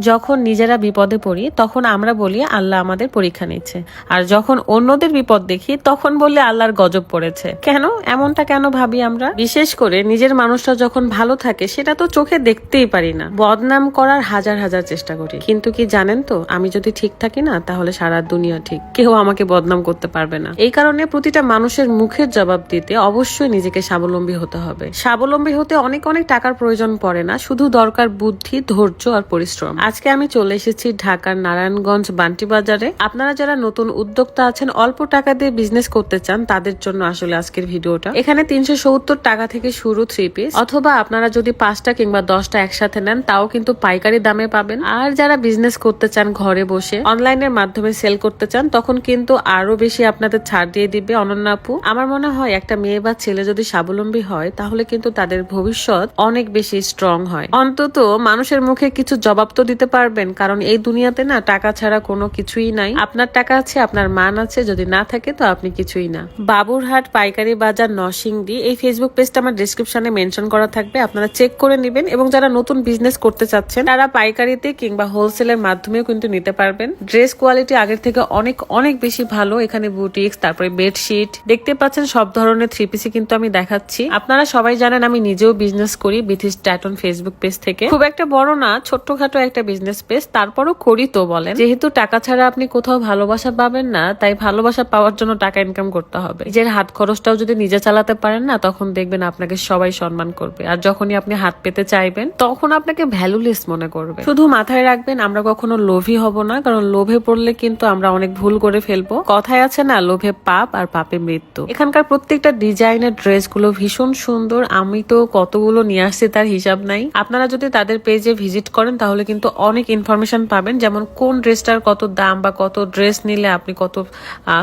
যখন নিজেরা বিপদে পড়ি, তখন আমরা বলি, আল্লাহ আমাদের পরীক্ষা নিচ্ছে। আর যখন অন্যদের বিপদ দেখি, তখন বললে, আল্লাহর গজব পড়েছে। কেন? এমনটা কেন ভাবি আমরা? বিশেষ করে নিজের মানুষটা যখন ভালো থাকে, সেটা তো চোখে দেখতেই পারি না। বদনাম করার হাজার হাজার চেষ্টা করি। কিন্তু কি জানেন তো, আমি যদি ঠিক থাকি না, তাহলে সারা দুনিয়া ঠিক। কেউ আমাকে বদনাম করতে পারবে না। এই কারণে প্রতিটা মানুষের মুখের জবাব দিতে অবশ্যই নিজেকে স্বাবলম্বী হতে হবে। স্বাবলম্বী হতে অনেক অনেক টাকার প্রয়োজন পড়ে না, শুধু দরকার বুদ্ধি, ধৈর্য আর পরিশ্রম। আজকে আমি চলে এসেছি ঢাকার নারায়ণগঞ্জ বান্টি বাজারে। আপনারা যারা নতুন উদ্যোক্তা আছেন, অল্প টাকা দিয়ে বিজনেস করতে চান, তাদের জন্য আসলে আজকের ভিডিওটা এখানে তিনশো সত্তর টাকা থেকে শুরু থ্রি পিস অথবা আপনারা যদি পাঁচটা কিংবা দশটা একসাথে নেন, তাও কিন্তু পাইকারি দামে পাবেন। আর যারা বিজনেস করতে চান ঘরে বসে অনলাইনের মাধ্যমে সেল করতে চান, তখন কিন্তু আরও বেশি আপনাদের ছাড় দিয়ে দিবে অনন্যাপু আমার মনে হয় একটা মেয়ে বা ছেলে যদি স্বাবলম্বী হয়, তাহলে কিন্তু তাদের ভবিষ্যৎ অনেক বেশি স্ট্রং হয়। অন্তত মানুষের মুখে কিছু জবাব তো দিতে পারবেন, কারণ এই দুনিয়াতে না টাকা ছাড়া কোনো কিছুই নাই। আপনার টাকা আছে, আপনার মান আছে, যদি না থাকে তো আপনি কিছুই না। বাবুরহাট পাইকারি বাজার নরসিংদী, এই ফেসবুক পেজটা আমার ডিসক্রিপশনে মেনশন করা থাকবে। আপনারা চেক করে নেবেন এবং যারা নতুন বিজনেস করতে চাচ্ছেন, তারা পাইকারিতে কিংবা হোলসেলের মাধ্যমেও কিন্তু নিতে পারবেন। ড্রেস কোয়ালিটি আগের থেকে অনেক অনেক বেশি ভালো। এখানে বুটিক্স তারপরে বেডশিট দেখতে পাচ্ছেন সব ধরনের থ্রি পিসি কিন্তু আমি দেখাচ্ছি। আপনারা সবাই জানেন আমি নিজেও বিজনেস করি বিথিস ট্যাটন ফেসবুক পেজ থেকে। খুব একটা বড় না, ছোট্টখাটো একটা বিজনেস পেজ তারপরও করি তো বলেন। যেহেতু টাকা ছাড়া আপনি কোথাও ভালোবাসা পাবেন না, তাই ভালোবাসা পাওয়ার জন্য টাকা ইনকাম করতে হবে। নিজের হাত খরচটাও যদি নিজে চালাতে পারেন না, তখন দেখবেন আপনাকে সবাই সম্মান করবে। আর যখনই আপনি হাত পেতে চাইবেন, তখন আপনাকে ভ্যালুলেস মনে করবে। শুধু মাথায় রাখবেন, আমরা কখনো লোভী হব না, কারণ লোভে পড়লে কিন্তু আমরা অনেক ভুল করে ফেলব। কথায় আছে না, লোভে পাপ আর পাপে মৃত্যু। এখানকার প্রত্যেকটা ডিজাইনের ড্রেসগুলো ভীষণ সুন্দর, আমি তো কতগুলো নিয়ে আসছি তার হিসাব নাই। আপনারা যদি তাদের পেজে ভিজিট করেন, তাহলে কিন্তু অনেক ইনফরমেশন পাবেন, যেমন কোন ড্রেসটার কত দাম বা কত ড্রেস নিলে আপনি কত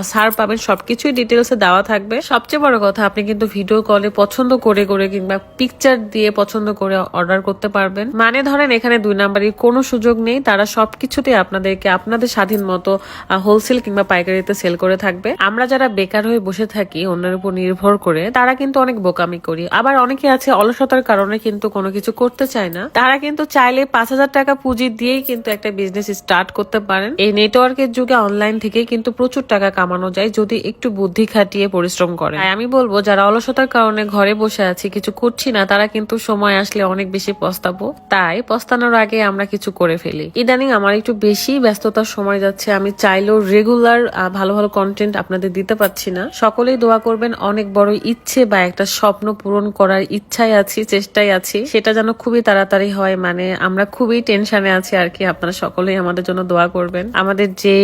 ছাড় পাবেন, সবকিছুই ডিটেলসে দেওয়া থাকবে। সবচেয়ে বড় কথা আপনি কিন্তু ভিডিও কলে পছন্দ করে করে কিংবা পিকচার দিয়ে পছন্দ করে অর্ডার করতে পারবেন। মানে ধরেন এখানে দুই নাম্বারের কোনো সুযোগ নেই, তারা সবকিছুতে আপনাদেরকে আপনাদের স্বাধীন মতো হোলসেল কিংবা পাইকারিতে সেল করে থাকবে। আমরা যারা বেকার হয়ে বসে থাকি অন্যের উপর নির্ভর করে, তারা কিন্তু অনেক বোকামি করি। আবার অনেকে আছে অলসতার কারণে কিন্তু কোনো কিছু করতে চায় না। তারা কিন্তু চাইলে পাঁচ হাজার টাকা পুঁজি দিয়েই কিন্তু একটা বিজনেস স্টার্ট করতে পারেন। এই নেটওয়ার্কের যুগে অনলাইন থেকে কিন্তু প্রচুর টাকা কামানো যায়, যদি একটু বুদ্ধি খাটিয়ে পরিশ্রম করে আমি বলব যারা অলসতার কারণে ঘরে বসে আছি, কিছু করছি না, তারা কিন্তু সময় আসলে অনেক বেশি পস্তাবো। তাই পস্তানোর আগে আমরা কিছু করে ফেলি। ইদানিং আমার একটু বেশি ব্যস্ততার সময় যাচ্ছে, আমি চাইলেও রেগুলার ভালো ভালো কন্টেন্ট আপনাদের দিতে পারছি না। সকলেই দোয়া করবেন, অনেক বড় ইচ্ছে বা একটা স্বপ্ন পূরণ করার ইচ্ছায় আছি, চেষ্টায় আছি। সেটা যেন খুবই তাড়াতাড়ি হয় মানে আমরা খুবই টেনশনে আছি আর কি। আপনারা সকলেই আমাদের জন্য দোয়া করবেন। আমাদের যে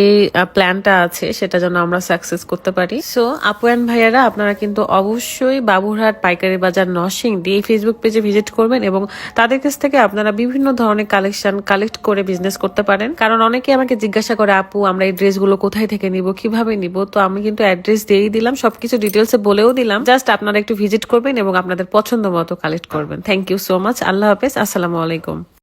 প্ল্যানটা আছে, সেটা যেন আমরা সাকসেস করতে পারি। সো আপুয়ান ভাইয়ারা, আপনারা কিন্তু অবশ্যই বাবুরহাট পাইকারি বাজার নরসিং দিয়ে ফেসবুক পেজে ভিজিট করবেন এবং তাদের কাছ থেকে আপনারা বিভিন্ন ধরনের কালেকশন কালেক্ট করে বিজনেস করতে পারেন। কারণ অনেকে আমাকে জিজ্ঞাসা করে, আপু, আমরা এই ড্রেসগুলো কোথায় থেকে নিব? কীভাবে নিব? তো আমি কিন্তু অ্যাড্রেস দিয়েই দিলাম, সবকিছু ডিটেলসে বলেও দিলাম। জাস্ট আপনারা একটু ভিজিট করবেন এবং আপনাদের পছন্দ মতো কালেক্ট করবেন। থ্যাংক ইউ সো মাচ আল্লাহ হাফেজ। আসসালামু আলাইকুম।